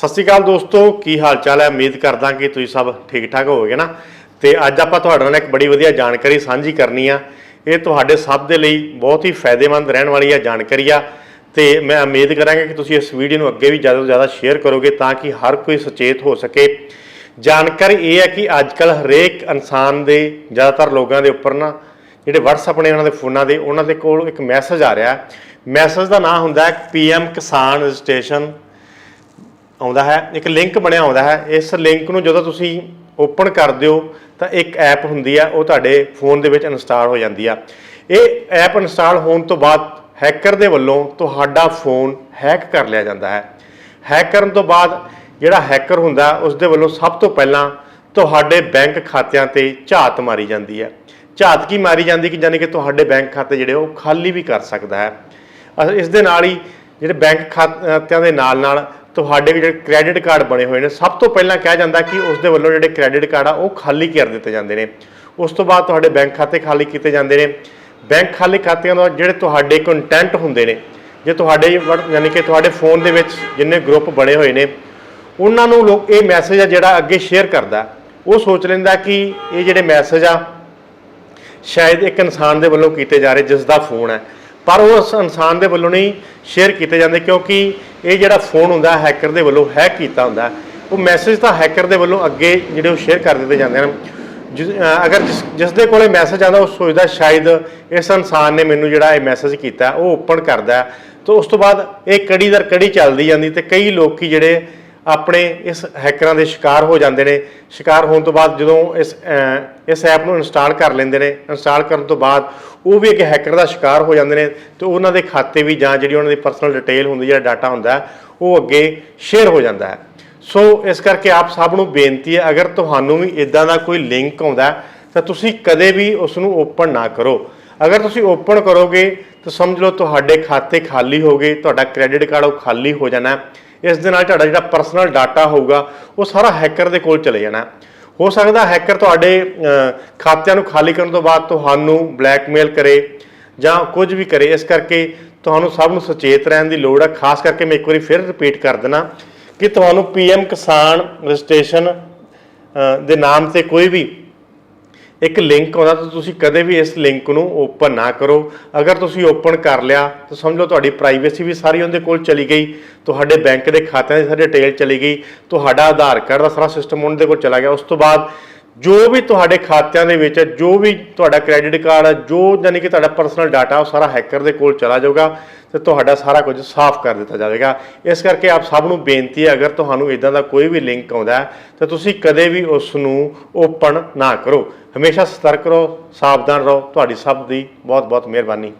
ਸਤਿ ਸ਼੍ਰੀ ਅਕਾਲ ਦੋਸਤੋ, ਕੀ ਹਾਲ ਚਾਲ ਹੈ? ਉਮੀਦ ਕਰਦਾ ਕਿ ਤੁਸੀਂ ਸਭ ਠੀਕ ਠਾਕ ਹੋਵੋਗੇ ਨਾ। ਤੇ ਅੱਜ ਆਪਾਂ ਤੁਹਾਡੇ ਨਾਲ ਇੱਕ ਬੜੀ ਵਧੀਆ ਜਾਣਕਾਰੀ ਸਾਂਝੀ ਕਰਨੀ ਆ। ਇਹ ਤੁਹਾਡੇ ਸਭ ਦੇ ਲਈ ਬਹੁਤ ਹੀ ਫਾਇਦੇਮੰਦ ਰਹਿਣ ਵਾਲੀ ਆ ਜਾਣਕਾਰੀ ਆ। ਤੇ ਮੈਂ ਉਮੀਦ ਕਰਾਂਗਾ ਕਿ ਤੁਸੀਂ ਇਸ ਵੀਡੀਓ ਨੂੰ ਅੱਗੇ ਵੀ ਜ਼ਿਆਦਾ ਤੋਂ ਜ਼ਿਆਦਾ ਸ਼ੇਅਰ ਕਰੋਗੇ ਤਾਂ ਕਿ ਹਰ ਕੋਈ ਸੁਚੇਤ ਹੋ ਸਕੇ। ਜਾਣਕਾਰੀ ਇਹ ਹੈ ਕਿ ਅੱਜ ਕੱਲ ਹਰੇਕ ਇਨਸਾਨ ਦੇ, ਜ਼ਿਆਦਾਤਰ ਲੋਕਾਂ ਦੇ ਉੱਪਰ ਨਾ, ਜਿਹੜੇ WhatsApp ਨੇ ਉਹਨਾਂ ਦੇ ਫੋਨਾਂ ਦੇ, ਉਹਨਾਂ ਦੇ ਕੋਲ ਇੱਕ ਮੈਸੇਜ ਆ ਰਿਹਾ। ਮੈਸੇਜ ਦਾ ਨਾਮ ਹੁੰਦਾ ਹੈ ਪੀਐਮ ਕਿਸਾਨ ਰਜਿਸਟ੍ਰੇਸ਼ਨ। ਆਉਂਦਾ ਹੈ, ਇੱਕ ਲਿੰਕ ਬਣਿਆ ਆਉਂਦਾ ਹੈ, ਇਸ ਲਿੰਕ ਨੂੰ ਜਦੋਂ ਤੁਸੀਂ ਓਪਨ ਕਰ ਦਿਓ, ਤਾਂ ਇੱਕ ਐਪ ਹੁੰਦੀ ਆ, ਉਹ ਤੁਹਾਡੇ ਫੋਨ ਦੇ ਵਿੱਚ ਇੰਸਟਾਲ ਹੋ ਜਾਂਦੀ ਆ। ਇਹ ਐਪ ਇੰਸਟਾਲ ਹੋਣ ਤੋਂ ਬਾਅਦ ਹੈਕਰ ਦੇ ਵੱਲੋਂ ਤੁਹਾਡਾ ਫੋਨ ਹੈਕ ਕਰ ਲਿਆ ਜਾਂਦਾ ਹੈ। ਹੈਕ ਕਰਨ ਤੋਂ ਬਾਅਦ ਜਿਹੜਾ ਹੈਕਰ ਹੁੰਦਾ ਉਸ ਦੇ ਵੱਲੋਂ ਸਭ ਤੋਂ ਪਹਿਲਾਂ ਤੁਹਾਡੇ ਬੈਂਕ ਖਾਤਿਆਂ ਤੇ ਝਾਤ ਮਾਰੀ ਜਾਂਦੀ ਹੈ। ਝਾਤ ਕੀ ਮਾਰੀ ਜਾਂਦੀ ਕਿ ਯਾਨੀ ਕਿ ਤੁਹਾਡੇ ਬੈਂਕ ਖਾਤੇ ਜਿਹੜੇ ਉਹ ਖਾਲੀ ਵੀ ਕਰ ਸਕਦਾ ਹੈ। ਅਹ ਇਸ ਦੇ ਨਾਲ ਹੀ ਜਿਹੜੇ ਬੈਂਕ ਖਾਤਿਆਂ ਦੇ ਨਾਲ ਨਾਲ ਤੁਹਾਡੇ ਜਿਹੜੇ ਕ੍ਰੈਡਿਟ ਕਾਰਡ ਬਣੇ ਹੋਏ ਨੇ, ਸਭ ਤੋਂ ਪਹਿਲਾਂ ਕਿਹਾ ਜਾਂਦਾ ਕਿ ਉਸ ਦੇ ਵੱਲੋਂ ਜਿਹੜੇ ਕ੍ਰੈਡਿਟ ਕਾਰਡ ਆ, ਉਹ ਖਾਲੀ ਕਰ ਦਿੱਤੇ ਜਾਂਦੇ ਨੇ। ਉਸ ਤੋਂ ਬਾਅਦ ਤੁਹਾਡੇ ਬੈਂਕ ਖਾਤੇ ਖਾਲੀ ਕੀਤੇ ਜਾਂਦੇ ਨੇ। ਬੈਂਕ ਖਾਲੀ ਖਾਤਿਆਂ ਦਾ ਜਿਹੜੇ ਤੁਹਾਡੇ ਕੰਟੈਂਟ ਹੁੰਦੇ ਨੇ, ਜੇ ਤੁਹਾਡੇ ਵਟ- ਯਾਨੀ ਕਿ ਤੁਹਾਡੇ ਫੋਨ ਦੇ ਵਿੱਚ ਜਿੰਨੇ ਗਰੁੱਪ ਬਣੇ ਹੋਏ ਨੇ, ਉਹਨਾਂ ਨੂੰ ਲੋਕ, ਇਹ ਮੈਸੇਜ ਆ ਜਿਹੜਾ ਅੱਗੇ ਸ਼ੇਅਰ ਕਰਦਾ। ਉਹ ਸੋਚ ਲੈਂਦਾ ਕਿ ਇਹ ਜਿਹੜੇ ਮੈਸੇਜ ਆ, ਸ਼ਾਇਦ ਇੱਕ ਇਨਸਾਨ ਦੇ ਵੱਲੋਂ ਕੀਤੇ ਜਾ ਰਹੇ ਜਿਸ ਦਾ ਫੋਨ ਹੈ ਪਰ ਉਹ ਉਸ ਇਨਸਾਨ ਦੇ ਵੱਲੋਂ ਨਹੀਂ ਸ਼ੇਅਰ ਕੀਤੇ ਜਾਂਦੇ ਕਿਉਂਕਿ ਇਹ ਜਿਹੜਾ ਫੋਨ ਹੁੰਦਾ ਹੈਕਰ ਦੇ ਵੱਲੋਂ ਹੈਕ ਕੀਤਾ ਹੁੰਦਾ ਉਹ ਮੈਸੇਜ ਤਾਂ ਹੈਕਰ ਦੇ ਵੱਲੋਂ ਅੱਗੇ ਜਿਹੜੇ ਉਹ ਸ਼ੇਅਰ ਕਰ ਦਿੱਤੇ ਜਾਂਦੇ ਹਨ ਜਿਸ- ਅਗਰ ਜਿਸ ਜਿਸ ਦੇ ਕੋਲੇ ਮੈਸੇਜ ਆਉਂਦਾ, ਉਹ ਸੋਚਦਾ ਸ਼ਾਇਦ ਇਸ ਇਨਸਾਨ ਨੇ ਮੈਨੂੰ ਜਿਹੜਾ ਇਹ ਮੈਸੇਜ ਕੀਤਾ, ਉਹ ਓਪਨ ਕਰਦਾ ਹੈ। ਤਾਂ ਉਸ ਤੋਂ ਬਾਅਦ ਇਹ ਕੜੀ ਦਰ ਕੜੀ ਚੱਲਦੀ ਜਾਂਦੀ ਤੇ ਕਈ ਲੋਕੀ ਜਿਹੜੇ ਆਪਣੇ ਇਸ ਹੈਕਰਾਂ ਦੇ ਸ਼ਿਕਾਰ ਹੋ ਜਾਂਦੇ ਨੇ। ਸ਼ਿਕਾਰ ਹੋਣ ਤੋਂ ਬਾਅਦ ਜਦੋਂ ਇਸ ਇਸ ਐਪ ਨੂੰ ਇੰਸਟਾਲ ਕਰ ਲੈਂਦੇ ਨੇ ਇੰਸਟਾਲ ਕਰਨ ਤੋਂ ਬਾਅਦ ਉਹ ਵੀ ਇੱਕ ਹੈਕਰ ਦਾ ਸ਼ਿਕਾਰ ਹੋ ਜਾਂਦੇ ਨੇ ਤੇ ਉਹਨਾਂ ਦੇ ਖਾਤੇ ਵੀ ਜਾਂ ਜਿਹੜੀ ਉਹਨਾਂ ਦੀ ਪਰਸਨਲ ਡਿਟੇਲ ਹੁੰਦੀ, ਜਿਹੜਾ ਡਾਟਾ ਹੁੰਦਾ, ਉਹ ਅੱਗੇ ਸ਼ੇਅਰ ਹੋ ਜਾਂਦਾ ਹੈ। ਸੋ ਇਸ ਕਰਕੇ ਆਪ ਸਭ ਨੂੰ ਬੇਨਤੀ ਹੈ, ਅਗਰ ਤੁਹਾਨੂੰ ਵੀ ਇਦਾਂ ਦਾ ਕੋਈ ਲਿੰਕ ਆਉਂਦਾ ਤਾਂ ਤੁਸੀਂ ਕਦੇ ਵੀ ਉਸ ਨੂੰ ਓਪਨ ਨਾ ਕਰੋ। ਅਗਰ ਤੁਸੀਂ ਓਪਨ ਕਰੋਗੇ, ਤਾਂ ਸਮਝ ਲਓ ਤੁਹਾਡੇ ਖਾਤੇ ਖਾਲੀ ਹੋ ਗਏ, ਤੁਹਾਡਾ ਕ੍ਰੈਡਿਟ ਕਾਰਡ ਉਹ ਖਾਲੀ ਹੋ ਜਾਣਾ ਇਸ ਦੇ ਨਾਲ ਤੁਹਾਡਾ ਜਿਹੜਾ ਪਰਸਨਲ ਡਾਟਾ ਹੋਊਗਾ, ਉਹ ਸਾਰਾ ਹੈਕਰ ਦੇ ਕੋਲ ਚਲੇ ਜਾਣਾ। ਹੋ ਸਕਦਾ ਹੈਕਰ ਤੁਹਾਡੇ ਖਾਤਿਆਂ ਨੂੰ ਖਾਲੀ ਕਰਨ ਤੋਂ ਬਾਅਦ ਤੁਹਾਨੂੰ ਬਲੈਕਮੇਲ ਕਰੇ ਜਾਂ ਕੁਝ ਵੀ ਕਰੇ। ਇਸ ਕਰਕੇ ਤੁਹਾਨੂੰ ਸਭ ਨੂੰ ਸੁਚੇਤ ਰਹਿਣ ਦੀ ਲੋੜ ਹੈ ਖਾਸ ਕਰਕੇ ਮੈਂ ਇੱਕ ਵਾਰੀ ਫਿਰ ਰਿਪੀਟ ਕਰ ਦੇਣਾ ਕਿ ਤੁਹਾਨੂੰ ਪੀਐਮ ਕਿਸਾਨ ਰਜਿਸਟ੍ਰੇਸ਼ਨ ਦੇ ਨਾਮ ਤੇ ਕੋਈ ਵੀ ਇੱਕ ਲਿੰਕ ਆਉਂਦਾ ਤਾਂ ਤੁਸੀਂ ਕਦੇ ਵੀ ਇਸ ਲਿੰਕ ਨੂੰ ਓਪਨ ਨਾ ਕਰੋ। ਅਗਰ ਤੁਸੀਂ ਓਪਨ ਕਰ ਲਿਆ, ਤਾਂ ਸਮਝ ਲਓ ਤੁਹਾਡੀ ਪ੍ਰਾਈਵੇਸੀ ਵੀ ਸਾਰੀ ਉਹਦੇ ਕੋਲ ਚਲੀ ਗਈ। ਤੁਹਾਡੇ ਬੈਂਕ ਦੇ ਖਾਤਿਆਂ ਦੀ ਸਾਰੀ ਡਿਟੇਲ ਚਲੀ ਗਈ। ਤੁਹਾਡਾ ਆਧਾਰ ਕਾਰਡ ਦਾ ਸਾਰਾ ਸਿਸਟਮ ਉਹਨਾਂ ਦੇ ਕੋਲ ਚਲਾ ਗਿਆ। ਉਸ ਤੋਂ ਬਾਅਦ ਜੋ ਵੀ ਤੁਹਾਡੇ ਖਾਤਿਆਂ ਦੇ ਵਿੱਚ ਜੋ ਵੀ ਤੁਹਾਡਾ ਕ੍ਰੈਡਿਟ ਕਾਰਡ ਹੈ, ਜੋ ਯਾਨੀ ਕਿ ਤੁਹਾਡਾ ਪਰਸਨਲ ਡਾਟਾ ਉਹ ਸਾਰਾ ਹੈਕਰ ਦੇ ਕੋਲ ਚਲਾ ਜਾਊਗਾ ਤੇ ਤੁਹਾਡਾ ਸਾਰਾ ਕੁਝ ਸਾਫ਼ ਕਰ ਦਿੱਤਾ ਜਾਵੇਗਾ। ਇਸ ਕਰਕੇ ਆਪ ਸਭ ਨੂੰ ਬੇਨਤੀ ਹੈ, ਅਗਰ ਤੁਹਾਨੂੰ ਇਦਾਂ ਦਾ ਕੋਈ ਵੀ ਲਿੰਕ ਆਉਂਦਾ ਹੈ, ਤਾਂ ਤੁਸੀਂ ਕਦੇ ਵੀ ਉਸ ਨੂੰ ਓਪਨ ਨਾ ਕਰੋ। ਹਮੇਸ਼ਾ ਸਤਰਕ ਰਹੋ, ਸਾਵਧਾਨ ਰਹੋ। ਤੁਹਾਡੀ ਸਭ ਦੀ ਬਹੁਤ ਬਹੁਤ ਮਿਹਰਬਾਨੀ।